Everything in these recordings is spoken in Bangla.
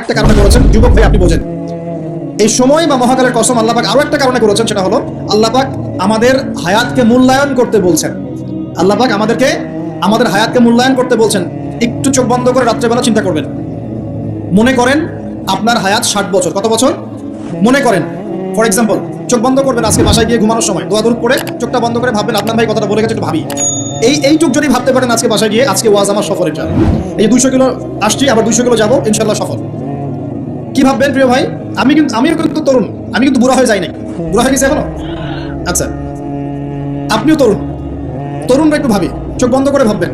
একটা কারণে করেছেন, যুবক ভাই আপনি বোঝেন। এই সময় বা মহাকালের কসম আল্লাপাক আরও একটা কারণে করেছেন, সেটা হলো আল্লাপাক আমাদের হায়াতকে মূল্যায়ন করতে বলছেন। আল্লাপাক আমাদেরকে, আমাদের হায়াতকে মূল্যায়ন করতে বলছেন। একটু চোখ বন্ধ করে রাত্রেবেলা চিন্তা করবেন। মনে করেন আপনার হায়াত ষাট বছর। কত বছর? মনে করেন। ফর এক্সাম্পল চোখ বন্ধ করবেন আজকে বাসায় গিয়ে ঘুমানোর সময়। দোয়া দূর করে চোখটা বন্ধ করে ভাববেন, আপনার ভাই কথাটা বলে গেছে, একটু ভাবি। এই এই চোখ যদি ভাবতে পারেন আজকে বাসায় গিয়ে, আজকে ওয়াজ আমার সফরের জন্য এই দুইশো কিলো আসছি, আবার দুইশো কিলো যাব ইনশাল্লাহ সফল। কি ভাববেন প্রিয় ভাই? আমি কিন্তু আমিও কিন্তু তরুণ। আমি কিন্তু বুড়া হয়ে যাই নাই। বুড়া হয়ে গেছে এখনও? আচ্ছা। আপনিও তরুণ। তরুণরা একটু ভাবি। চোখ বন্ধ করে ভাববেন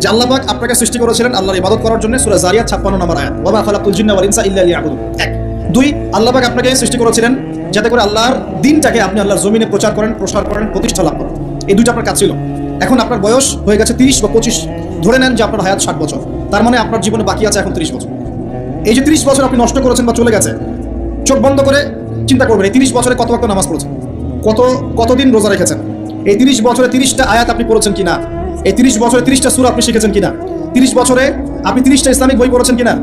যে আল্লাহ পাক আপনাকে সৃষ্টি করেছিলেন আল্লাহর ইবাদত করার জন্য সূরা জারিয়াত 56 নম্বর আয়াত। মা খালাকুল জিন্না ওয়াল ইনসা ইল্লা লিয়াবুদুন। এক। দুই, আল্লাহ পাক আপনাকে সৃষ্টি করেছিলেন যাতে করে আল্লাহর দিনটাকে আপনি আল্লাহর জমিনে প্রচার করেন, প্রসার করেন, প্রতিষ্ঠা লাভ করেন। এই দুইটা আপনার কাজ ছিল। এখন আপনার বয়স হয়ে গেছে 30 বা 25 ধরে নেন যে আপনার হায়াত 60 বছর। তার মানে আপনার জীবনে বাকি আছে এখন 30 বছর। এই যে 30 বছর আপনি নষ্ট করেছেন বা চলে গেছে, চোখ বন্ধ করে চিন্তা করবেন, এই 30 বছরে কত ওয়াক্ত নামাজ পড়েছেন? কত, কতদিন রোজা রেখেছেন? এই 30 বছরে 30টা আয়াত আপনি পড়েছেন কিনা? এই 30 বছরে 30টা সূরা আপনি শিখেছেন কিনা? 30 বছরে আপনি 30টা ইসলামিক বই পড়েছেন কিনা?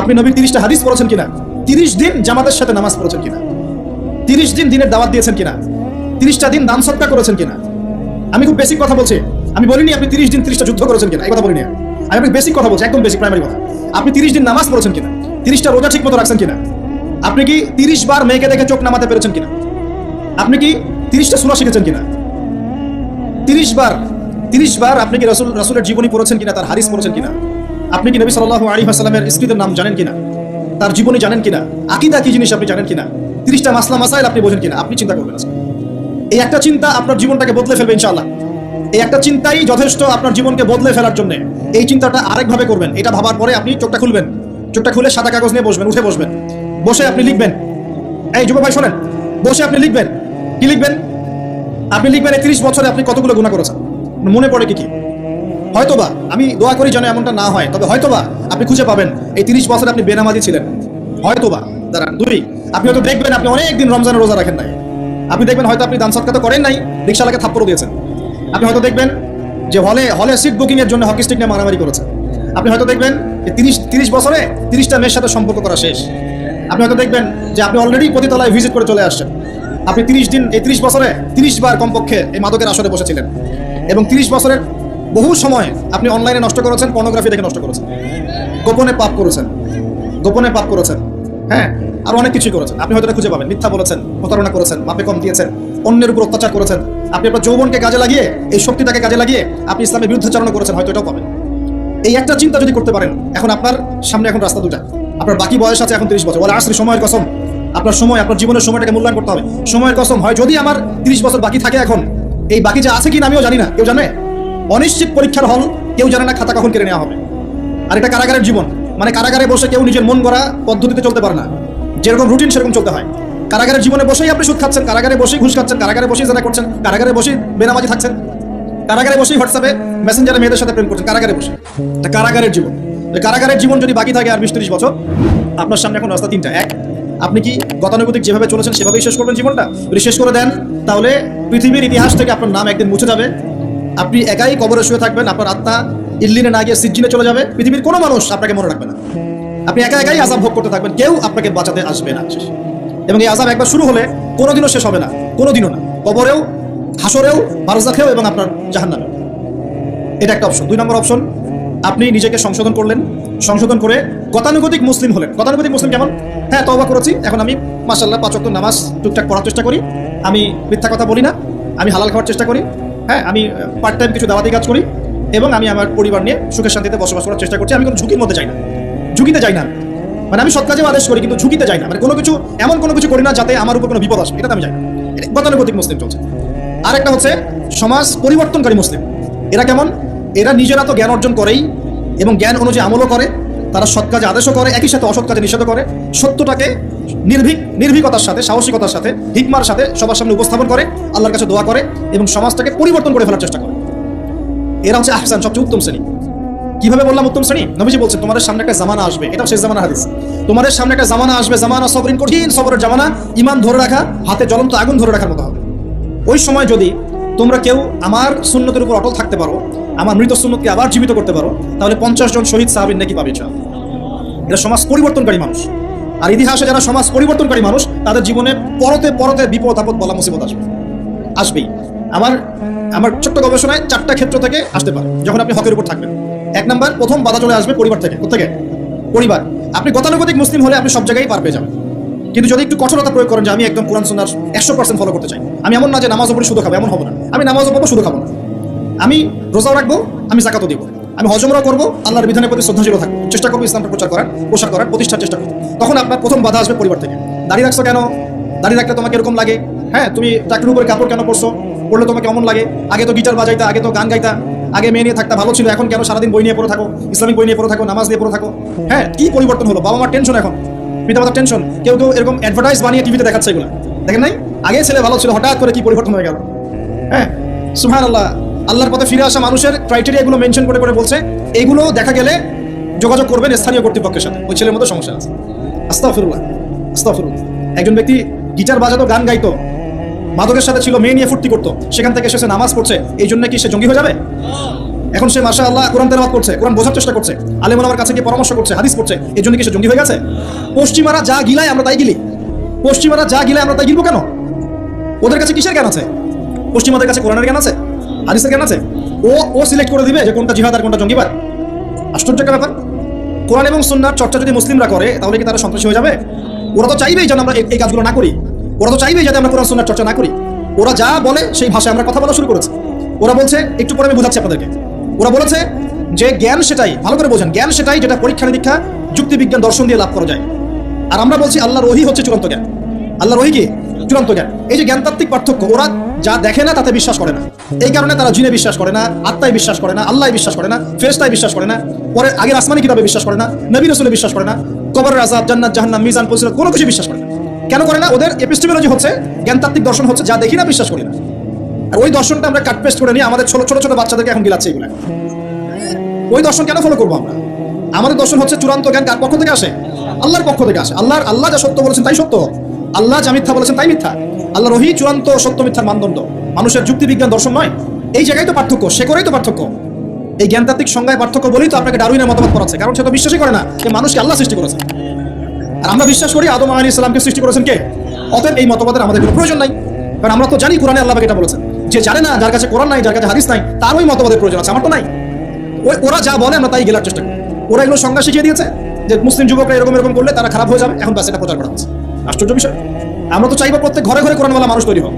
আপনি নবীর 30টা হাদিস পড়েছেন কিনা? 30 দিন জামাতের সাথে নামাজ পড়েছেন কিনা? 30 দিন দিনের দাওয়াত দিয়েছেন কিনা? 30টা দিন দান সৎকার করেছেন কিনা? আমি খুব বেশি কথা বলছি। আমি বলিনি আপনি 30 দিন 30টা যুদ্ধ করেছেন কিনা? এই কথা বলিনি আমি আপনাকে বেসিক কথা বলছি, একদম বেসিক প্রাইমারি কথা। আপনি 30 দিন নামাজ পড়েছেন কিনা? 30টা রোজা ঠিক মতো রাখছেন কিনা? আপনি কি 30 বার মেয়েকে দেখে চোখ নামাতে পেরেছেন কিনা? আপনি কি 30টা সূরা শিখেছেন কিনা? 30 বার 30 বার আপনি কি রাসূল, রাসূলের জীবনী পড়েছেন কিনা? তার হারিস পড়েছেন কিনা? আপনি কি নবী সাল্লাল্লাহু আলাইহি ওয়াসাল্লামের স্ত্রীদের নাম জানেন কিনা? তার জীবনী জানেন কিনা? আকীদা কি জিনিস আপনি জানেন কিনা? 30টা মাসলা মাসাইল আপনি বোঝেন কিনা? আপনি চিন্তা করবেন এই একটা চিন্তা আপনার জীবনটাকে বদলে ফেলবে ইনশাআল্লাহ। এই একটা চিন্তাই যথেষ্ট আপনার জীবনকে বদলে ফেলার জন্য। এই চিন্তাটা আরেকভাবে করবেন। এটা ভাবার পরে আপনি চোখটা খুলবেন। চোখটা খুলে সাদা কাগজ নিয়ে বসবেন, উঠে বসবেন। বসে আপনি লিখবেন। এই যুব ভাই, শোনেন। বসে আপনি লিখবেন। কি লিখবেন? আপনি লিখবেন, এই ত্রিশ বছরে আপনি কতগুলো গুণা করেছেন? মনে পড়ে কি কি? হয়তোবা, আমি দোয়া করি যেন এমনটা না হয়, তবে হয়তোবা আপনি খুঁজে পাবেন, এই তিরিশ বছরে আপনি বেনামাজি ছিলেন। হয়তোবা, দাঁড়ান, দুই, আপনি হয়তো দেখবেন আপনি অনেক দিন রমজানের রোজা রাখেন নাই। আপনি দেখবেন হয়তো আপনি দান সৎকার তো করেন নাই রিক্সালাকে থাপ্পড় দিয়েছেন। আপনি হয়তো দেখবেন যে হলে হলে সিট বুকিং এর জন্য হকি স্টিক নিয়ে মারামারি করেছে। আপনি হয়তো দেখবেন যে তিরিশ তিরিশ বছরে তিরিশটা মেয়ের সাথে সম্পর্ক করা শেষ। আপনি হয়তো দেখবেন যে আপনি অলরেডি প্রতিতলায় ভিজিট করে চলে আসছেন। আপনি তিরিশ দিন, এই তিরিশ বছরে তিরিশ বার কমপক্ষে এই মাদকের আসরে বসেছিলেন। এবং তিরিশ বছরের বহু সময় আপনি অনলাইনে নষ্ট করেছেন পর্নোগ্রাফি দেখে নষ্ট করেছেন। গোপনে পাপ করেছেন। গোপনে পাপ করেছেন। হ্যাঁ আর অনেক কিছুই করেছেন। আপনি হয়তো খুঁজে পাবেন। মিথ্যা বলেছেন, প্রতারণা করেছেন, মাপে কম দিয়েছেন, অন্যের উপর অত্যাচার করেছেন। আপনি আপনার যৌবনকে কাজে লাগিয়ে, এই শক্তিটাকে কাজে লাগিয়ে আপনি ইসলামের বিরুদ্ধাচারণা করেছেন, হয়তো এটাও পাবেন। এই একটা চিন্তা যদি করতে পারেন, এখন আপনার সামনে এখন রাস্তা দুটা। আপনার বাকি বয়স আছে এখন তিরিশ বছর। ওরা আসলে সময়ের কসম। আপনার সময়, আপনার জীবনের সময়টাকে মূল্যায়ন করতে হবে। সময়ের কসম হয়, যদি আমার তিরিশ বছর বাকি থাকে এখন, এই বাকি যে আছে কিনা আমিও জানি না। কেউ জানে? অনিশ্চিত পরীক্ষার হল, কেউ জানে না খাতা কখন কেড়ে নেওয়া হবে। আর এটা কারাগারের জীবন। মানে কারাগারে বসে কেউ নিজের মন গড়া পদ্ধতিতে চলতে পারে না। যেরকম রুটিন সেরকম চলতে হয়। কারাগারের জীবনে বসেই আপনি সুদ খাচ্ছেন, কারাগারে বসেই ঘুষ খাচ্ছেন, কারাগারে বসেই জানা করছেন, কারাগারে বসেই বেনামাজি থাকছেন, কারাগারে বসেই হোয়াটসঅ্যাপে মেসেঞ্জারে মেয়েদের সাথে প্রেম করছেন, কারাগারে বসে কারাগারের জীবন। কারাগারের জীবন যদি বাকি থাকে আর বিশ ত্রিশ বছর, আপনার সামনে এখন রাস্তা তিনটা। এক, আপনি কি গতানুগতিক যেভাবে চলেছেন সেভাবেই শেষ করবেন জীবনটা? যদি শেষ করে দেন, তাহলে পৃথিবীর ইতিহাস থেকে আপনার নাম একদিন মুছে যাবে। আপনি একাই কবরে শুয়ে থাকবেন, আপনার আত্মা ইল্লিনে না গিয়ে সিজ্জিনে চলে যাবে। পৃথিবীর কোনো মানুষ আপনাকে মনে রাখবে না। আপনি একা একাই আজাব ভোগ করতে থাকবেন, কেউ আপনাকে বাঁচাতে আসবে না। এবং এই আজাব একবার শুরু হলে কোনোদিনও শেষ হবে না, কোনোদিনও না। কবরেও হাসরেও বারজাখেও এবং আপনার জাহান্নামে এটা একটা অপশন দুই নম্বর অপশন আপনি নিজেকে সংশোধন করলেন। সংশোধন করে গতানুগতিক মুসলিম হলেন। গতানুগতিক মুসলিম কেমন? হ্যাঁ তবা করেছি। এখন আমি মাসাল্লাহ পাঁচক নামাজ টুকটাক পড়ার চেষ্টা করি। আমি মিথ্যা কথা বলি না। আমি হালাল খাওয়ার চেষ্টা করি। হ্যাঁ আমি পার্ট টাইম কিছু দাওয়াতি কাজ করি। এবং আমি আমার পরিবার নিয়ে সুখের শান্তিতে বসবাস করার চেষ্টা করছি। আমি কোনো ঝুঁকির মধ্যে যাই না। ঝুঁকিতে যাই না মানে আমি সৎ কাজেও আদেশ করি, কিন্তু ঝুঁকিতে যাই না। মানে কোনো কিছু, এমন কোনো কিছু করি না যাতে আমার উপর কোনো বিপদ আসবে এটা আমি যাই না। গতানুগতিক মুসলিম চলছে। আর একটা হচ্ছে, সমাজ পরিবর্তনকারী মুসলিম। এরা কেমন? এরা নিজেরা তো জ্ঞান অর্জন করেই এবং জ্ঞান অনুযায়ী আমলও করে, তারা সৎ কাজে আদেশও করে, একই সাথে অসৎ কাজে নিষেধ করে। সত্যটাকে নির্ভীক, নির্ভীকতার সাথে, সাহসিকতার সাথে, হিকমার সাথে সবার সামনে উপস্থাপন করে, আল্লাহর কাছে দোয়া করে এবং সমাজটাকে পরিবর্তন করে ফেলার চেষ্টা করে। এরা হচ্ছে আহসান, সবচেয়ে উত্তম শ্রেণি। কীভাবে বললাম উত্তম শ্রেণি? নবীজি বলছে, তোমাদের সামনে একটা জামানা আসবে। এটা শেষ জামানা হাদিস। তোমাদের সামনে একটা জামানা আসবে, জামানা সবরিন কঠিন, সবরের জামানা ইমান ধরে রাখা, হাতে জ্বলন্ত আগুন ধরে রাখার মতো হবে। ওই সময় যদি তোমরা কেউ আমার সুন্নতের উপর অটল থাকতে পারো, আমার মৃত সুন্নতকে আবার জীবিত করতে পারো, তাহলে পঞ্চাশ জন শহীদ সাহাবিন নাকি পাবে। এরা সমাজ পরিবর্তনকারী মানুষ। আর ইতিহাসে যারা সমাজ পরিবর্তনকারী মানুষ, তাদের জীবনে পরতে পরতে বিপদ আপদ বলা মুসিবত আসবে। আসবেই। আমার আমার ছোট্ট গবেষণায় চারটা ক্ষেত্র থেকে আসতে পারে, যখন আপনি হকের উপর থাকবেন। এক নাম্বার, প্রথম বাধা চলে আসবে পরিবার থেকে কোথেকে পরিবার। আপনি গতানুগতিক মুসলিম হলে আপনি সব জায়গায় পার পেয়ে যাবেন। কিন্তু যদি একটু কঠোরতা প্রয়োগ করেন যে আমি একদম কোরআন সুন্নার একশো পার্সেন্ট ফলো করতে চাই, আমি এমন না যে নামাজ উপরে শুধু খাব, এমন হব না। আমি নামাজ পড়ব শুধু খাব না। আমি রোজাও রাখব, আমি জাকাতও দিব। আমি হজমরাও করব, আল্লাহর বিধানের প্রতি শ্রদ্ধাশীল থাকব। চেষ্টা করব ইসলামটা প্রচার করার, প্রসার করার, প্রতিষ্ঠার চেষ্টা করব। তখন আপনার প্রথম বাধা আসবে পরিবার থেকে। দাঁড়িয়ে রাখছো কেন? দাঁড়িয়ে রাখলে তোমাকে এরকম লাগে? হ্যাঁ তুমি চাকরির উপরে কাপড় কেন পরছো? পড়লে তোমাকে কেমন লাগে? আগে তো গিটার বাজাইতা, আগে তো গান গাইতা। আগে মেয়ে নিয়ে থাকতে ভালো ছিল, এখন কেন সারাদিন বই নিয়ে পড়ে থাকো? ইসলামিক বই নিয়ে পড়ে থাকো, নামাজ নিয়ে পড়ে থাকো? হ্যাঁ কি পরিবর্তন হলো? বাবা মার টেনশন এখন পিতামাতার টেনশন কেউ কেউ এরকম অ্যাডভার্টাইজ বানিয়ে টিভিতে দেখাচ্ছে এগুলো। দেখেন নাই? আগে ছেলে ভালো ছিল, হঠাৎ করে কি পরিবর্তন হয়ে গেল? হ্যাঁ সুহান আল্লাহ আল্লাহর পথে ফিরে আসা মানুষের ক্রাইটেরিয়াগুলো মেনশন করে করে বলছে। এইগুলো দেখা গেলে যোগাযোগ করবেন স্থানীয় কর্তৃপক্ষের সাথে। ওই ছেলের মধ্যে সমস্যা আছে। আস্তাফিরুল্লাহ আস্তাফিরুল্লাহ একজন ব্যক্তি গিটার বাজাতো, গান গাইতো মাদকের সাথে ছিল, মেয়ে নিয়ে ফুর্তি করতো। সেখান থেকে সে নামাজ পড়ছে। এই জন্য কি সে জঙ্গি হয়ে যাবে? এখন সে মাসা আল্লাহ কোরআন তেলাওয়াত করছে, কোরআন বোঝার চেষ্টা করছে। আলেম আমার কাছে গিয়ে পরামর্শ করছে, হাদিস পড়ছে। এই জন্য কি সে জঙ্গি হয়ে গেছে? পশ্চিমারা যা গিলায় আমরা তাই গিলি। পশ্চিমারা যা গিলায় আমরা তাই গিলবো কেন? ওদের কাছে কিসের জ্ঞান আছে? পশ্চিমাদের কাছে কোরআনের জ্ঞান আছে? হাদিসের জ্ঞান আছে? ও ও সিলেক্ট করে দিবে যে কোনটা জিহাদ আর কোনটা জঙ্গিবাদ আশ্চর্য একটা ব্যাপার। কোরআন এবং সুন্নার চর্চা যদি মুসলিমরা করে, তাহলে কি তারা সন্ত্রাসী হয়ে যাবে? ওরা তো চাইবেই যেন আমরা এই কাজগুলো না করি। ওরা তো চাইবেই যাতে আমরা কোরআন সুন্নার চর্চা না করি। ওরা যা বলে সেই ভাষায় আমরা কথা বলা শুরু করেছি। ওরা বলছে, একটু পরে আমি বোঝাচ্ছি আপনাদেরকে। ওরা বলেছে যে জ্ঞান সেটাই, ভালো করে বোঝেন, জ্ঞান সেটাই যেটা পরীক্ষা নিরীক্ষা যুক্তি বিজ্ঞান দর্শন দিয়ে লাভ করা যায়। আর আমরা বলছি আল্লাহর রহি হচ্ছে চূড়ান্ত জ্ঞান। আল্লাহর রহি কি? চূড়ান্ত জ্ঞান। এই যে জ্ঞানতাত্ত্বিক পার্থক্য, ওরা যা দেখে না তাতে বিশ্বাস করে না। এই কারণে তারা জিনে বিশ্বাস করে না, আত্মায় বিশ্বাস করে না আল্লাহ বিশ্বাস করে না ফেরেস্তায় বিশ্বাস করে না পরে আগের আসমানি কিতাবে বিশ্বাস করে না, নবী রসুলে বিশ্বাস করে না কবর রাজা জান্নাত, জাহান্নাম, মিজান ফজিলত কোনো কিছু বিশ্বাস করে কেন করে না? ওদের এপিস্টেমোলজি হচ্ছে জ্ঞানতাত্ত্বিক দর্শন হচ্ছে যা দেখি না, বিশ্বাস করি না। আর ওই দর্শনটা আমরা কাট পেস্ট করে নিয়ে আমাদের ছোট ছোট ছোট বাচ্চাদেরকে এখন গিলাচ্ছে এগুলো। ওই দর্শন কেন ফলো করব আমরা? আমাদের দর্শন হচ্ছে চূড়ান্ত জ্ঞান কার পক্ষ থেকে আসে? আল্লাহর পক্ষ থেকে আসে। আল্লাহর, আল্লাহ যা সত্য বলেছেন তাই সত্য। আল্লাহ যা মিথ্যা বলেছেন তাই মিথ্যা। আল্লাহ রহি চূড়ান্ত সত্য মিথ্যার মানদণ্ড। মানুষের যুক্তি বিজ্ঞান দর্শন নয়। এই জায়গায় তো পার্থক্য, সে করেই তো পার্থক্য। এই জ্ঞানতাত্ত্বিক সংজ্ঞায় পার্থক্য বলেই তো আপনাকে ডারুইনের মতামত করাচ্ছে কারণ সে তো বিশ্বাসই করে না যে মানুষকে আল্লাহ সৃষ্টি করেছে। আর আমরা বিশ্বাস করি আদম আলী ইসলামকে সৃষ্টি করেছেন কে? অতএব এই মতবাদের আমাদের কোনো প্রয়োজন নাই। কারণ আমরা তো জানি কোরআনে আল্লাহ এটা বলেছেন। যে জানে না, যার কাছে কোরআন নাই, যার কাছে হাদিস নাই, তার ওই মতবাদের প্রয়োজন আছে, আমার তো নাই। ওই ওরা যা বলে আমরা তাই গেলার চেষ্টা করি। ওরা এগুলো সংজ্ঞা শিখিয়ে দিয়েছে যে মুসলিম যুবকরা এরকম এরকম করলে তারা খারাপ হয়ে যাবে, এখন ব্যাস এটা প্রচার করা হচ্ছে। আশ্চর্য বিষয়। আমরা তো চাইব প্রত্যেক ঘরে ঘরে কোরআনওয়ালা মানুষ তৈরি হোক,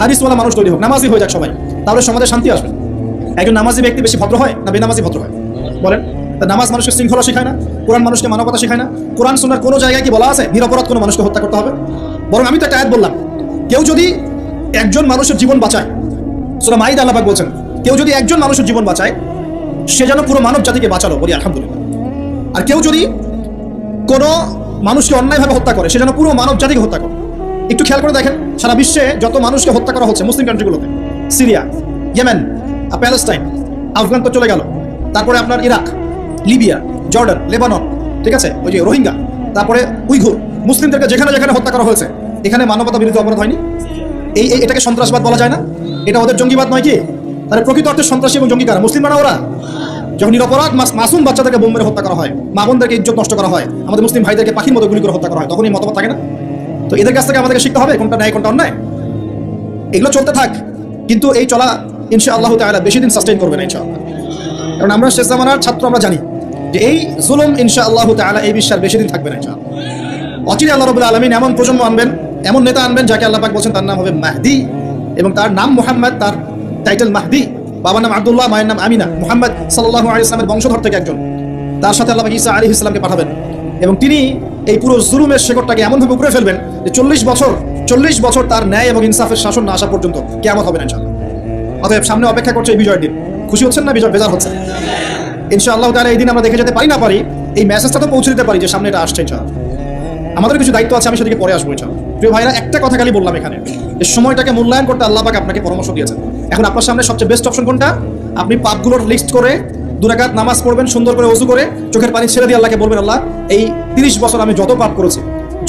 হাদিসওয়ালা মানুষ তৈরি হোক নামাজি হয়ে যাক সবাই। তাহলে সমাজে শান্তি আসবে। একজন নামাজি ব্যক্তি বেশি ভদ্র হয় না বেনামাজি ভদ্র হয়? বলেন। নামাজ মানুষকে শৃঙ্খলা শেখায় না, কোরআন মানুষকে মানবতা শেখায় না। কোরআন শোনার কোনো জায়গায় কি বলা আছে? নিরপরাধ কোনো মানুষকে হত্যা করতে হবে? বরং আমি তো একটা আয়াত বললাম, কেউ যদি একজন মানুষের জীবন বাঁচায়, সুরা মাইদ আল্লাহ বলছেন, কেউ যদি একজন মানুষের জীবন বাঁচায়, সে যেন পুরো মানব জাতিকে বাঁচালো বলি আলহামদুলিল্লাহ। আর কেউ যদি কোনো মানুষকে অন্যায়ভাবে হত্যা করে, সে যেন পুরো মানব জাতিকে হত্যা করে। একটু খেয়াল করে দেখেন, সারা বিশ্বে যত মানুষকে হত্যা করা হচ্ছে, মুসলিম কান্ট্রিগুলোতে সিরিয়া, ইয়েমেন প্যালেস্টাইন, আফগান তো চলে গেল, তারপরে আপনার ইরাক লিবিয়া, জর্ডান, লেবানন, ঠিক আছে? ওই যে রোহিঙ্গা, তারপরে উইঘুর, মুসলিমদেরকে যেখানে যেখানে হত্যা করা হয়েছে, এখানে মানবতা বিরুদ্ধে অপরাধ হয়নি? এই এটাকে সন্ত্রাসবাদ বলা যায় না? এটা ওদের জঙ্গিবাদ নয় কি? তাহলে প্রকৃত অর্থে সন্ত্রাসী এবং জঙ্গি কারা মুসলিম না ওরা? যখন নিরপরাধ মাস, মাসুম বাচ্চাদেরকে বোম হত্যা করা হয় মা বোনদেরকে ইজ্জত নষ্ট করা হয়, আমাদের মুসলিম ভাইদেরকে পাখির মতো গুলি করে হত্যা করা হয় তখন এই মতামত থাকে না? তো এদের কাছ থেকে আমাদেরকে শিখতে হবে কোনটা ন্যায়, কোনটা অন্যায়। এগুলো চলতে থাক, কিন্তু এই চলা ইনশা আল্লাহ তাআলা বেশি দিন সাস্টেইন করবে না ইনশাআল্লাহ। কারণ আমরা শেষ জামানার ছাত্র, আমরা জানি যে এই জুলুম ইনশা আল্লাহ তাআলা এই বিশ্বাস বেশি দিন থাকবে না ইনশাআল্লাহ। অচিরে আল্লাহ রবুল্লা আলমিন এমন প্রজন্ম আনবেন, এমন নেতা আনবেন যাকে আল্লাহ পাক বলছেন তার নাম হবে মাহদি এবং তার নাম মোহাম্মদ, তার টাইটেল মাহদি। বাবার নাম আব্দুল্লাহ, মায়ের নাম আমিনা। মোহাম্মদ সাল্লাহ আলী ইসলামের বংশধর থেকে একজন। তার সাথে আল্লাহ ঈসা আলী ইসলামকে পাঠাবেন এবং তিনি এই পুরো জুলুমের শেকড়টাকে এমনভাবে উপরে ফেলবেন যে চল্লিশ বছর চল্লিশ বছর তার ন্যায় এবং ইনসাফের শাসন না আসা পর্যন্ত কেমন হবে না ইনশাআল্লাহ। অতএব সামনে অপেক্ষা করছে এই বিজয়ের দিন। খুশি হচ্ছেন না বিজয়? বেজার হচ্ছে ইনশাআল্লাহ তাহলে এই দিন আমরা দেখে যেতে পারি না পারি, এই মেসেজটা তো পৌঁছে দিতে পারি যে সামনে এটা আসছে, ইনশাআল্লাহ। আমাদের কিছু দায়িত্ব আছে, আমি সেদিকে পরে আসব, ইনশাআল্লাহ। প্রিয় ভাইরা, একটা কথা খালি বললাম এখানে। যে সময়টাকে মূল্যায়ন করতে আল্লাহ পাক আপনাকে পরামর্শ দিয়েছেন। এখন আপনার সামনে সবচেয়ে বেস্ট অপশন কোনটা? আপনি পাপগুলোর লিস্ট করে দুরাকাত নামাজ পড়বেন, সুন্দর করে ওযু করে চোখের পানি ছেড়ে দিয়ে আল্লাহকে বলবেন, আল্লাহ, এই তিরিশ বছর আমি যত পাপ করেছি,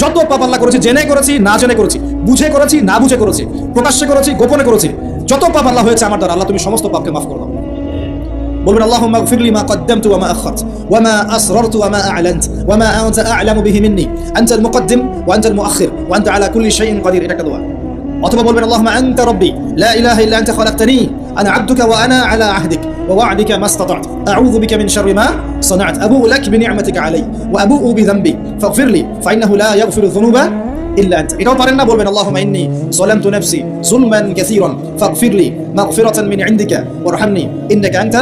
যত পাপ আল্লাহ করেছি, জেনে করেছি, না জেনে করেছি, বুঝে করেছি, না বুঝে করেছি, প্রকাশ্যে করেছি, গোপনে করেছি, যত পাপ আল্লাহ হয়েছে আমার দ্বারা, আল্লাহ তুমি সমস্ত পাপকে মাফ করে দাও বলবেন আল্লাহুম্মা اغفر لي ما قدمت وما أخرت وما أسررت وما أعلنت وما أنت أعلم به مني أنت المقدم وأنت المؤخر وأنت على كل شيء قدير এটা একটা দোয়া অথবা বলবেন আল্লাহুম্মা আনতা রাব্বি লা ইলাহা ইল্লা আনতা খালাকতানি আনা আবদুকা ওয়া আনা আলা আহদিক ووعدك ما استطعت أعوذ بك من شر ما صنعت أبوء لك بنعمتك علي وأبوء بذنبي فاغفر لي فإنه لا يغفر الذنوب إلا أنت এটাও পারেন না বলবেন اللهم إني ظلمت نفسي ظلما كثيرا فاغفر لي مغفرة من عندك وارحمني إنك أنت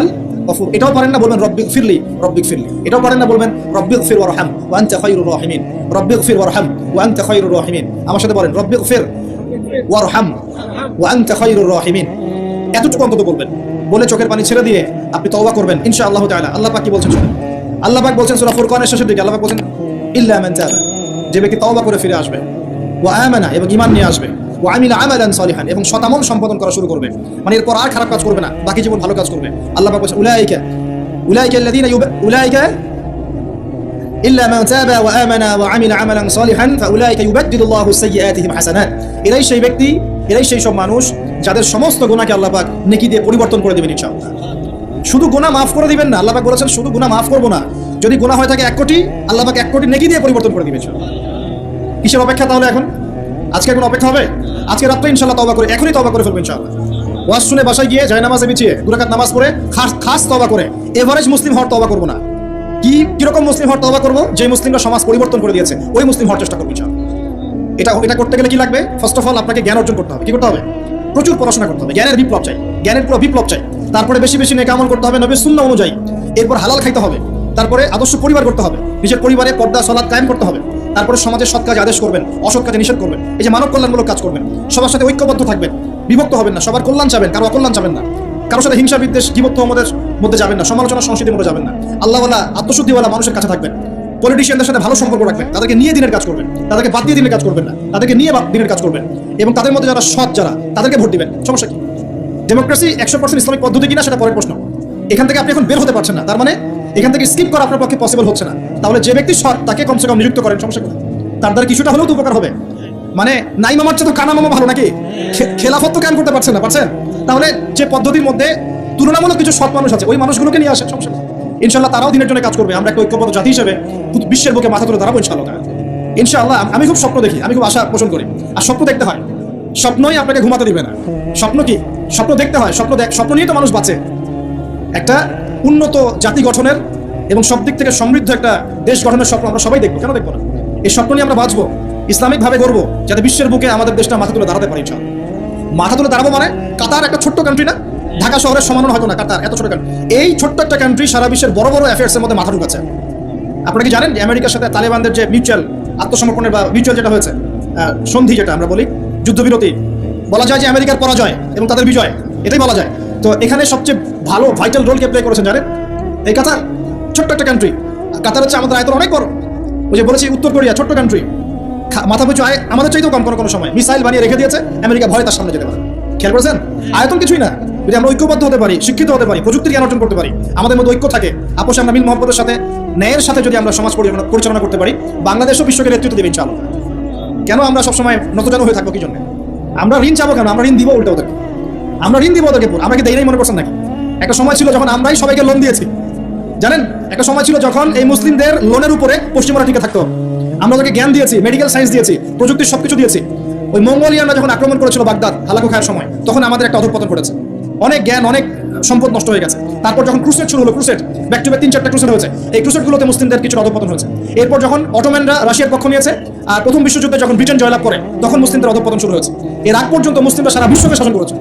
গফুর এটাও পারেন না বলবেন রব্বিক ফিরলি রব্বিক ফিরলি এটাও পারেন না বলবেন রব্বিক ফির ওরহাম ওয়ান চাফাইরুর রহমিন। রব্বিক ফির ওরহাম ওয়ান চাফাইরুর রহমিন। আমার সাথে বলেন রব্বিক ফির ওয়ারহাম ওয়ান চাফাইরুর রহমিন। এতটুকু অন্তত বলবেন। বলে চোখের পানি ছেড়ে দিয়ে আপনি তওবা করবেন ইনশা আল্লাহ তাআলা। আল্লাহ পাক কি বলছেন শুনুন? আল্লাহ পাক বলছেন সূরা ফুরকানের শেষের দিকে, আল্লাহ পাক বলছেন, ইল্লা মান তাবা যে ব্যক্তি তওবা করে ফিরে আসবে, ওয়া আমানা এবং ঈমান নিয়ে আসবে ওয়া আমিলা আমালান সালিহান এবং শতামল সম্পাদন করা শুরু করবে মানে এরপর আর খারাপ কাজ করবে না বাকি জীবন ভালো কাজ করবে আল্লাহ পাক বলছেন উলাইকা উলাইকা আল্লাযীনা ইউব উলাইকা إلا من تاب وآمن وعمل عملا صالحا فأولئك يبدل الله سيئاتهم حسنات এরাই সেই ব্যক্তি এরাই সেই সব মানুষ যাদের সমস্ত গুনাহকে আল্লাহ পাক নেকি দিয়ে পরিবর্তন করে দেবেন ইনশাআল্লাহ শুধু গুনাহ মাফ করে দিবেন না আল্লাহ পাক বলেছেন শুধু গুনাহ মাফ করবো না যদি গুনাহ হয়ে থাকে এক কোটি আল্লাহ পাক এক কোটি নেকি দিয়ে পরিবর্তন করে দিবেন ইনশাআল্লাহ কিসের অপেক্ষা তাহলে এখন আজকে কোনো অপেক্ষা হবে? আজকে রাত্রে ইনশাল্লাহ তবা করে, এখনই তবা করে ফেলব ইনশাল্লাহ ওয়াজ শুনে বাসায় গিয়ে জয় নামাজে বিছিয়ে, দুরাকাত নামাজ পড়ে, খাস খাস তবা করে। এভারেজ মুসলিম হওয়ার তবা করব না। কি, কীরকম মুসলিম হওয়ার তবা করব? যে মুসলিমরা সমাজ পরিবর্তন করে দিয়েছে, ওই মুসলিম হওয়ার চেষ্টা করব ইনশাল্লাহ এটা এটা করতে গেলে কি লাগবে? ফার্স্ট অফ অল আপনাকে জ্ঞান অর্জন করতে হবে। কি করতে হবে? প্রচুর পড়াশোনা করতে হবে। জ্ঞানের বিপ্লব চাই। জ্ঞানের পুরো বিপ্লব চাই। তারপরে বেশি বেশি নেক আমল করতে হবে নবীর শূন্য অনুযায়ী। এরপর হালাল খাইতে হবে। তারপরে আদর্শ পরিবার করতে হবে। নিজের পরিবারে পর্দা সলাদ কায়েম করতে হবে। তারপরে সমাজের সৎ কাজ আদেশ করবেন, অসৎ কাজে নিষেধ করবেন। এই যে মানব কল্যাণমূলক কাজ করবেন, সবার সাথে ঐক্যবদ্ধ থাকবেন, বিভক্ত হবেন না, সবার কল্যাণ চাবেন, কারও অকল্যাণ চাবেন না। কারোর সাথে হিংসা, বিদ্বেষ, জীবত্ব আমাদের মধ্যে যাবেন না, সমালোচনা, সংস্কৃতির মধ্যে যাবেন না। আল্লাহওয়ালা, আত্মশুদ্ধিওয়ালা মানুষের কাছে থাকবেন। পলিটিশিয়ানদের সাথে ভালো সম্পর্ক রাখবেন, তাদেরকে নিয়ে দিনের কাজ করবেন, তাদেরকে বাদ দিয়ে দিনের কাজ করবেন না, তাদেরকে নিয়ে দিনের কাজ করবেন। এবং তাদের মধ্যে যারা সৎ, যারা, তাদেরকে ভোট দিবেন, সমস্যা কি? ডেমোক্রেসি একশো পার্সেন্ট ইসলামিক পদ্ধতি কিনা সেটা পরের প্রশ্ন। এখান থেকে আপনি এখন বের হতে পারছেন না, তার মানে এখান থেকে স্কিপ করা আপনার পক্ষে পসিবল হচ্ছে না। তাহলে যে ব্যক্তি সৎ, তাকে কমসে কম নিযুক্ত করেন, সমস্যা কোথায়? তার দ্বারা কিছুটা হলেও তো উপকার হবে। মানে নাই মামার চেয়ে তো কানা মামা ভালো নাকি? খেলাফত তো কায়েম করতে পারছেন না, পারছেন? তাহলে যে পদ্ধতির মধ্যে তুলনামূলক কিছু সৎ মানুষ আছে, ওই মানুষগুলোকে নিয়ে আসেন, সমস্যা ইনশাল্লাহ তারাও দিনের জন্য কাজ করবে। আমরা একটা ঐক্যবদ্ধ জাতি হিসেবে বিশ্বের বুকে মাথা তুলে দাঁড়াবো ইনশাল্লাহ ইনশাআল্লাহ আমি খুব স্বপ্ন দেখি, আমি খুব আশা পোষণ করি। আর স্বপ্ন দেখতে হয়। স্বপ্নই আপনাকে ঘুমাতে দিবে না। স্বপ্ন কি? স্বপ্ন দেখতে হয়, স্বপ্ন দেখ, স্বপ্ন নিয়ে তো মানুষ বাঁচে। একটা উন্নত জাতি গঠনের এবং সব দিক থেকে সমৃদ্ধ একটা দেশ গঠনের স্বপ্ন আমরা সবাই দেখব। কেন দেখব না? এই স্বপ্ন নিয়ে আমরা বাঁচবো ইসলামিক ভাবে গড়বো, যাতে বিশ্বের বুকে আমাদের দেশটা মাথা তুলে দাঁড়াতে পারি। মাথা তুলে দাঁড়াবো মানে কাতার একটা ছোট্ট কান্ট্রি না? ঢাকা শহরের সমানও হয়তো না কাতার, এত ছোট কান্ট্রি এই ছোট্ট একটা কান্ট্রি সারা বিশ্বের বড় বড় অ্যাফেয়ার্সের মধ্যে মাথা ঢুকাচ্ছে। আপনারা কি জানেন যে আমেরিকার সাথে তালেবানদের যে মিউচুয়াল আত্মসমর্পণের বা মিউচুয়াল যেটা হয়েছে সন্ধি যেটা আমরা বলি, যুদ্ধবিরতি, বলা যায় যে আমেরিকার পরাজয় এবং তাদের বিজয়, এটাই বলা যায়। তো এখানে সবচেয়ে ভালো ভাইটাল রোল কে প্লে করেছেন জানেন? এই কাতার, ছোট্ট একটা কান্ট্রি কাতার হচ্ছে আমাদের আয়তন অনেক বড়। ওই যে বলেছি, উত্তর কোরিয়া, ছোট্ট কান্ট্রি মাথা পিছু আয়, আমাদের চাইতেও কম কোনো কোনো সময়। মিসাইল বানিয়ে রেখে দিয়েছে, আমেরিকা ভয় তার সামনে যেতে পারে। খেয়াল করেছেন? আয়তন কিছুই না। যদি আমরা ঐক্যবদ্ধ হতে পারি, শিক্ষিত হতে পারি প্রযুক্তির জ্ঞান অর্জন করতে পারি, আমাদের মধ্যে ঐক্য থাকে, আপোষে আমরা মিল মহব্বতের সাথে, ন্যায়ের সাথে যদি আমরা সমাজ পরিচালনা করতে পারি বাংলাদেশও বিশ্বকে নেতৃত্ব দেবে ইনশাআল্লাহ। কেন আমরা সবসময় নতজানু হয়ে থাকব কি জন্য? আমরা ঋণ চাবো কেন? আমরা ঋণ দিব উল্টা ওদেরকে। আমরা ঋণ দিব ওদেরকে পুরো। আমরা কি দেই নাই মনে করছেন নাকি? একটা সময় ছিল যখন আমরাই সবাইকে লোন দিয়েছি। জানেন? একটা সময় ছিল যখন এই মুসলিমদের লোনের উপরে পশ্চিমরা টিকে থাকতো। আমরা ওদেরকে জ্ঞান দিয়েছি মেডিকেল সায়েন্স দিয়েছি প্রযুক্তির সবকিছু দিয়েছি। ওই মঙ্গোলিয়ানরা যখন আক্রমণ করেছিল বাগদাদ, হালাকু খাওয়ার সময়, তখন আমাদের একটা অধঃপতন করেছে অনেক জ্ঞান, অনেক সম্পদ নষ্ট হয়ে গেছে। তারপর যখন ক্রুসেট শুরু হলো ক্রুসেট ব্যাক টু ব্যাক তিন চারটা ক্রুসেট হয়েছে। এই ক্রুসেটগুলোতে মুসলিমদের কিছু অধপতন হয়েছে। এরপর যখন অটোম্যানরা রাশিয়ার পক্ষ নিয়েছে, আর প্রথম বিশ্বযুদ্ধে যখন ব্রিটেন জয়লাভ করে, তখন মুসলিমদের অধঃপতন শুরু হয়েছে। এর আগ পর্যন্ত মুসলিমরা সারা বিশ্বকে শাসন করেছে।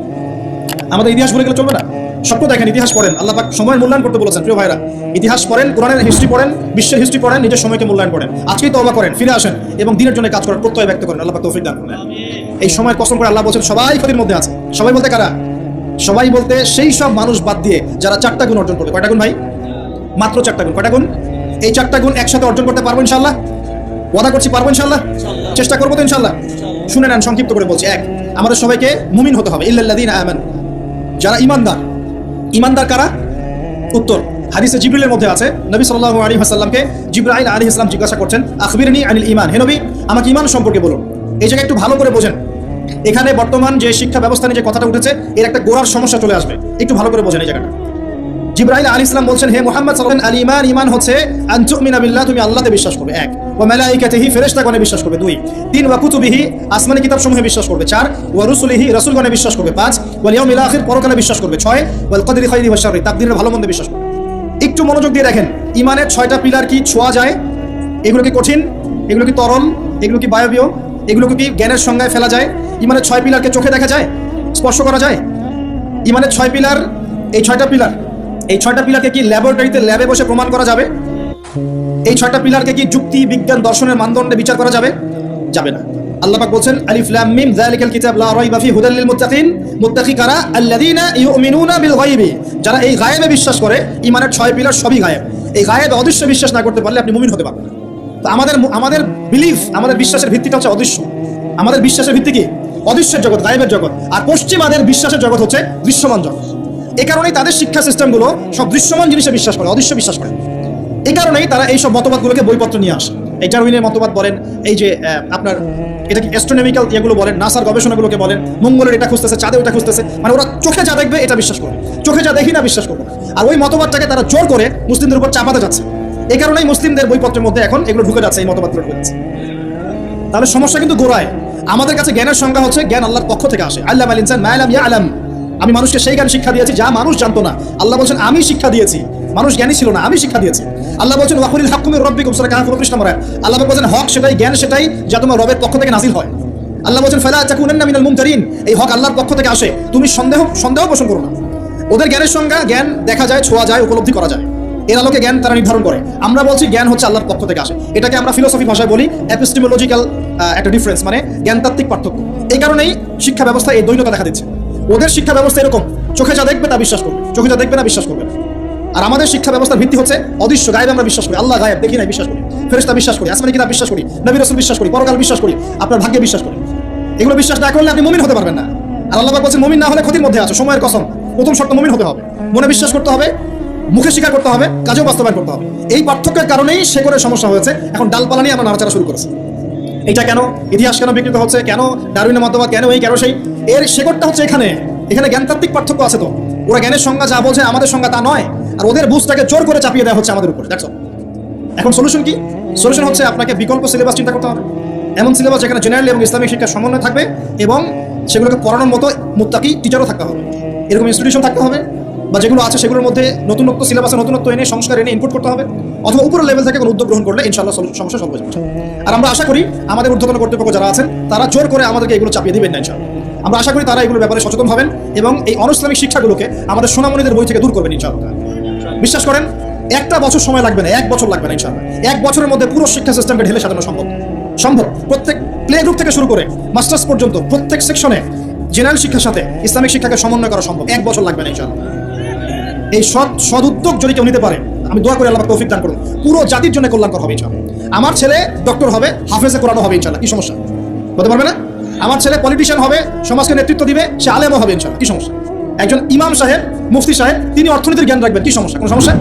আমাদের ইতিহাস বলে গেলে চলবে না। স্বপ্ন দেখেন, ইতিহাস পড়েন। আল্লাহ পাক সময়ের মূল্যায়ন করতে বলেছেন। প্রিয় ভাইরা, ইতিহাস পড়েন, কোরআনের হিস্ট্রি পড়েন, বিশ্বের হিস্ট্রি পড়েন, নিজের সময়কে মূল্যায়ন করেন। আজকেই তওবা করেন, ফিরে আসেন এবং দিনের জন্য কাজ করার প্রত্যয় ব্যক্ত করেন। আল্লাহ পাক তৌফিক দান করেন। এই সময় কসম করে আল্লাহ বলছেন, সবাই ক্ষতির মধ্যে আছে। সবাই বলতে কারা? সবাই বলতে সেই সব মানুষ বাদ দিয়ে যারা চারটা গুণ অর্জন করবে। কয়টা গুণ ভাই? মাত্র চারটা গুণ। কয়টা গুণ? এই চারটা গুণ একসাথে অর্জন করতে পারব ইনশাল্লাহ ওয়াদা করছি, পারব ইনশাল্লাহ চেষ্টা করব তো ইনশাল্লাহ শুনে নেন, সংক্ষিপ্ত করে বলছি। এক, আমাদের সবাইকে মুমিন হতে হবে। ইল্লাল্লাযীনা আমানু। যারা ইমানদার। ইমানদার কারা? উত্তর, হাদিসে জিব্রিলের মধ্যে আছে, নবী সাল্লাল্লাহু আলাইহি ওয়াসাল্লামকে জিব্রাইল আলী সালাম জিজ্ঞাসা করছেন, আখবিরনি আনিল ইমান হে নবী, আমাকে ইমান সম্পর্কে বলুন। এই জায়গায় একটু ভালো করে বোঝেন। এখানে বর্তমান যে শিক্ষা ব্যবস্থা নিয়ে যে কথাটা উঠেছে, এর একটা গোড়ার সমস্যা চলে আসবে। একটু ভালো করে বোঝেন এই জায়গাটা। জিব্রাহিম আলী ইসলাম বলছেন, হে মোহাম্মদ সাল্লাল্লাহু আলী ইমান ইমান হচ্ছে, আন তুমিনা বিল্লাহ, তুমি আল্লাহতে বিশ্বাস করবে। এক। ওয়া মালাইকাতিহি ফেরেশতাগণে বিশ্বাস করবে। দুই, তিন, ওয়া কুতুবিহি আসমানি কিতাব সমূহে বিশ্বাস করবে। চার, ওয়া রুসুলিহি রাসূলগণে বিশ্বাস করবে। পাঁচ, ওয়াল ইয়াউমিল আখির পরকালে বিশ্বাস করবে। ছয়, ওয়াল কদরি খাইরি ওয়া শাররি, তাকদীরের ভালো মন্দ বিশ্বাস করবে। একটু মনোযোগ দিয়ে দেখেন, ইমানের ছয়টা পিলার কি ছোঁয়া যায়? এগুলো কি কঠিন? এগুলো কি তরল? এগুলো কি বায়বীয়? এগুলোকে কি জ্ঞানের সংজ্ঞায় ফেলা যায়? ইমানের ছয় পিলারকে চোখে দেখা যায়? স্পর্শ করা যায়? ইমানের ছয় পিলার, এই ছয়টা পিলার, এই ছয়টা পিলারকে কি ল্যাবরেটরিতে ল্যাবে বসে প্রমাণ করা যাবে? এই ছয়টা পিলারকে কি যুক্তি, বিজ্ঞান, দর্শনের মানদণ্ডে বিচার করা যাবে? যাবে না। আল্লাহ পাক বলছেন, আলিফ, লাম, মিম, যালিকাল কিতাব, লা রাইবা ফি হুদাল লিল মুত্তাকিন, মুত্তাকি আল্লাযীনা ইউমিনুনা বিল গায়বি। যারা এই গায়েবে বিশ্বাস করে ইমানের ছয় পিলার সবই গায়েব। এই গায়েবে অদৃশ্য বিশ্বাস না করতে পারলে আপনি মুমিন হতে পারবেন তো আমাদের আমাদের বিলিফ আমাদের বিশ্বাসের ভিত্তিটা হচ্ছে অদৃশ্য। আমাদের বিশ্বাসের ভিত্তি কি? অদৃশ্যের জগৎ, গায়েবের জগৎ। আর পশ্চিমাদের বিশ্বাসের জগৎ হচ্ছে দৃশ্যমান জগৎ। এই কারণেই তাদের শিক্ষা সিস্টেমগুলো সব দৃশ্যমান জিনিসে বিশ্বাস করে, অদৃশ্য বিশ্বাস করে। এই কারণেই তারা এই সব মতবাদগুলোকে বইপত্র নিয়ে আসে। এই ডারউইনের মতবাদ বলেন, এই যে আপনার এটা কি অ্যাস্ট্রোনমিক্যাল ইয়েগুলো বলেন, নাসার গবেষণাগুলোকে বলেন, মঙ্গলের এটা খুঁজতেছে, চাঁদে ওটা খুঁজতেছে মানে ওরা চোখে যা দেখবে এটা বিশ্বাস করবে চোখে যা দেখি না বিশ্বাস করবে আর ওই মতবাদটাকে তারা জোর করে মুসলিমদের উপর চাপাতে যাচ্ছে। এই কারণেই মুসলিমদের বইপত্রের মধ্যে এখন এগুলো ঢুকে যাচ্ছে, এই মতবাদগুলো ঢুকে যাচ্ছে। তাহলে সমস্যা কিন্তু গোড়ায়। আমাদের কাছে জ্ঞানের সংজ্ঞা হচ্ছে জ্ঞান আল্লাহর পক্ষ থেকে আসে। আল্লাহ আল ইনসান মায়ালাম ইয়া আলাম। আমি মানুষকে সেই জ্ঞান শিক্ষা দিয়েছি যা মানুষ জানতো না। আল্লাহ বলছেন, আমি শিক্ষা দিয়েছি। মানুষ জ্ঞানী ছিল না, আমি শিক্ষা দিয়েছি। আল্লাহ বলছেন ওয়াকুলিল হাক্কুমির রব্বিকুম। সূরা কাহফ 29 নম্বর আয়াত আল্লাহ বলছেন, হক সেটাই, জ্ঞান সেটাই যা তোমার রবের পক্ষ থেকে নাজিল হয়। আল্লাহ বলছেন, ফেলা ফালা তাকুনান্না মিনাল মুমতারিন। এই হক আল্লাহর পক্ষ থেকে আসে। তুমি সন্দেহ সন্দেহ পোষণ করো না। ওদের জ্ঞানের সংজ্ঞা, জ্ঞান দেখা যায়, ছোঁয়া যায়, উপলব্ধি করা যায়। এর আলোকে জ্ঞান তারা নির্ধারণ করে। আমরা বলছি, জ্ঞান হচ্ছে আল্লাহর পক্ষ থেকে আসে। এটাকে আমরা ফিলোসফি ভাষায় বলি অ্যাপিস্টিমোলজিক্যাল একটা ডিফারেন্স মানে জ্ঞানতাত্ত্বিক পার্থক্য। এই কারণেই শিক্ষা ব্যবস্থা এই দ্বৈততা দেখা দিচ্ছে। ওদের শিক্ষা ব্যবস্থা এরকম। চোখে যা দেখবে তা বিশ্বাস করবে। চোখে যা দেখবে না বিশ্বাস করবে আর আমাদের শিক্ষা ব্যবস্থার ভিত্তি হচ্ছে অদৃশ্য, গায়েব আমরা বিশ্বাস করি, আল্লাহ গায়েব, দেখি না বিশ্বাস করি। ফেরেশতা বিশ্বাস করি, আসমানি কিতাব বিশ্বাস করি, নবী রাসূল বিশ্বাস করি, পরকাল বিশ্বাস করি, আপনার ভাগ্যে বিশ্বাস করি। এগুলো বিশ্বাস না করলে আপনি মুমিন হতে পারবেন না। আর আল্লাহ বলছেন, মুমিন না হলে ক্ষতির মধ্যে আছে, সময়ের কসম। প্রথম শর্ত মুমিন হতে হবে। মনে বিশ্বাস করতে হবে, মুখে স্বীকার করতে হবে, কাজেও বাস্তবায়ন করতে হবে। এই পার্থক্যের কারণেই শেকড়ের সমস্যা হয়েছে। এখন ডালপালা নিয়ে আমরা নাড়াচাড়া শুরু করেছি। এটা কেন? ইতিহাস কেন বিকৃত হচ্ছে? কেন ডারউইনের মতবাদ? কেন এই? কেন সেই? এর শেকড়টা হচ্ছে এখানে। এখানে জ্ঞানতাত্ত্বিক পার্থক্য আছে তো। ওরা জ্ঞানের সংজ্ঞা যা বলছে, আমাদের সংজ্ঞা তা নয়। আর ওদের বুঝটাকে জোর করে চাপিয়ে দেওয়া হচ্ছে আমাদের উপর। দেখো এখন সলিউশন কি? সলিউশন হচ্ছে আপনাকে বিকল্প সিলেবাস চিন্তা করতে হবে। এমন সিলেবাস যেখানে জেনারেল এবং ইসলামিক শিক্ষার সমন্বয় থাকবে এবং সেগুলোকে পড়ানোর মতো মুত্তাকি টিচারও থাকতে হবে। এরকম ইনস্টিটিউশন থাকতে হবে বা যেগুলো আছে সেগুলোর মধ্যে নতুনত্ব সিলেবাসে নতুনত্ব এনে সংস্কার এনে ইনপুট করতে হবে অথবা উপরের লেভেল থেকে কোনো উদ্যোগ গ্রহণ করলে ইনশাল্লাহ সমস্যা সলভ হয়ে আর আমরা আশা করি আমাদের ঊর্ধ্বতন কর্তৃপক্ষ যারা আছেন, তারা জোর করে আমাদেরকে এগুলো চাপিয়ে দিবেন না আমরা আশা করি তারা এগুলোর ব্যাপারে সচেতন হবেন এবং এই অনইসলামিক শিক্ষাগুলোকে আমাদের সোনামণিদের বই থেকে দূর করবেন, ইনশাআল্লাহ। বিশ্বাস করেন, একটা বছর সময় লাগবে না, এক বছর লাগবে না, ইনশাআল্লাহ। এক বছরের মধ্যে পুরো শিক্ষা সিস্টেমকে ঢেলে সাজানো সম্ভব। সম্ভব। প্রত্যেক প্লে গ্রুপ থেকে শুরু করে মাস্টার্স পর্যন্ত প্রত্যেক সেকশনে জেনারেল শিক্ষার সাথে ইসলামিক শিক্ষাকে সমন্বয় করা সম্ভব। এক বছর লাগবে না, ইনশাআল্লাহ। এই সৎ সদুদ্যোগ যদি কেউ নিতে পারে, আমি দোয়া করে আল্লাহ তৌফিক দান করুন পুরো জাতির জন্য কল্যাণকর হবে, ইনশাআল্লাহ। আমার ছেলে ডক্টর হবে, হাফেজে কোরআনও হবে, ইনশাআল্লাহ। কি সমস্যা? হতে পারবে না? আমার ছেলে পলিটিশিয়ান হবে, সমাজকে নেতৃত্ব দিবে, সে আলেমও হবে ইনশাল্লাহ কি সমস্যা? একজন ইমাম সাহেব, মুফতি সাহেব, তিনি অর্থনীতির জ্ঞান রাখবেন, কি সমস্যা? কোনো সমস্যা?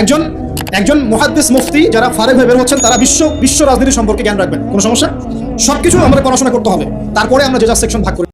একজন একজন মহাদ্দেশ মুফতি যারা ফারেক হয়ে বের হচ্ছেন তারা বিশ্ব বিশ্ব রাজনীতি সম্পর্কে জ্ঞান রাখবেন, কোনো সমস্যা? সবকিছু আমাদের পড়াশোনা করতে হবে, তারপরে আমরা যে যা সেকশন ভাগ করি।